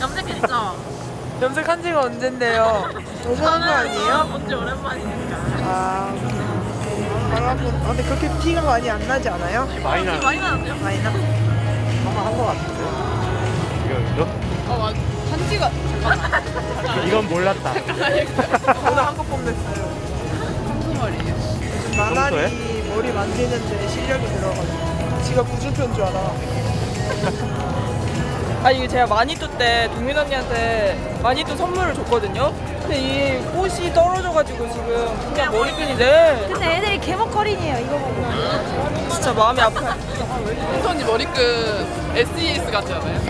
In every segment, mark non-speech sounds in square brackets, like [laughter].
염색했죠? 염색한 지가 언젠데요? 거 아니에요? 본지 오랜만이니까. 아, 바라본. 아, 근데 그렇게 티가 많이 안 나지 않아요? 많이 나. 많이 나는데요? 많이 나? 한번 한거 같은데. 이거 어, 맞아. 한지가. 이거 이건 몰랐다. 오늘 한번 뽐냈어요. 요즘 나날이 머리 만지는데 실력이 들어가지고. 지가 구준표인 줄 알아. [laughs] 아 이게 제가 마니또 때 동민 언니한테 마니또 선물을 줬거든요. 근데 이 꽃이 떨어져가지고 지금 그냥 머리끈이 네 근데 애들이 개목거린이에요 이거 보고 진짜 마음이 아파요. 홍선이 머리끝 SES 같지 않아요?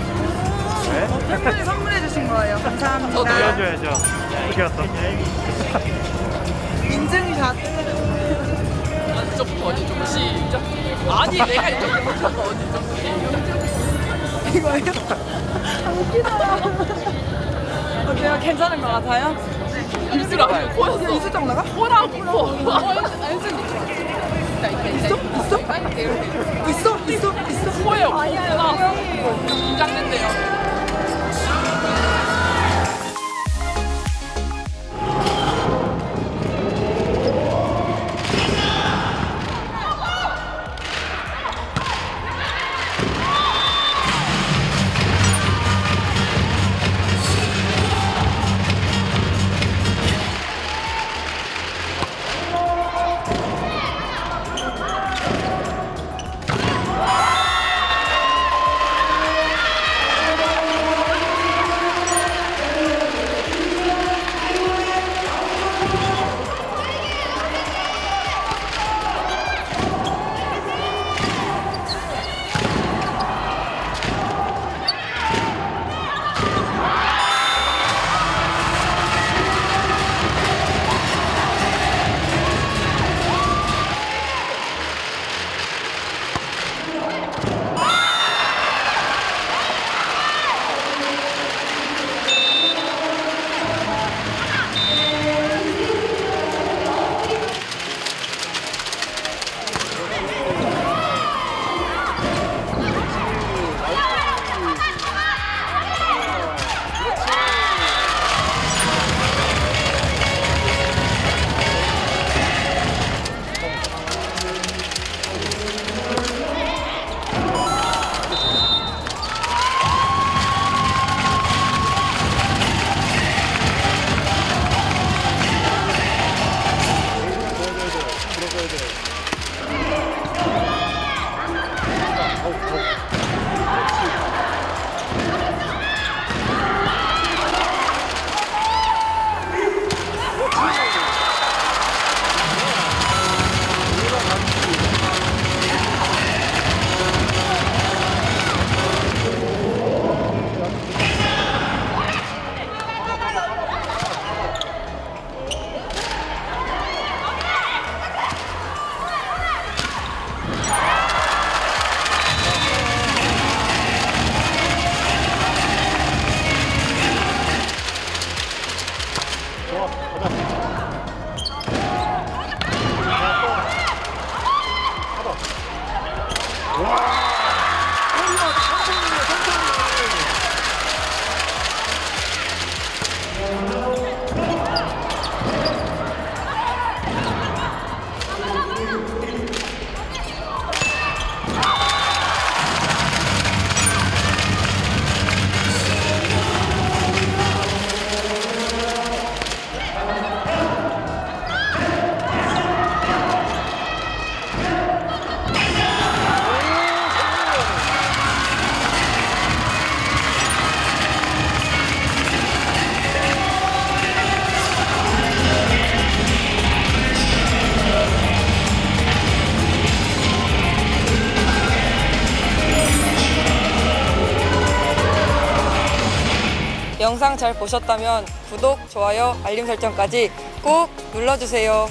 왜? 팬분이 선물해 주신 거예요. 감사합니다. 보여줘야죠. 이겼어. 인증이 다 아, 이쪽부터 어디 좀 시작. 아니, 내가 이쪽부터 어디 좀 시작. 이거예요? 어, 제가 괜찮은 것 같아요? 입술 아니고 코였어. 이슬 장 나가? 코랑 코. 있어? 있어? 있어, 있어, 있어. 코예요. 코구나. 아우, 영상 잘 보셨다면 구독, 좋아요, 알림 설정까지 꼭 눌러주세요.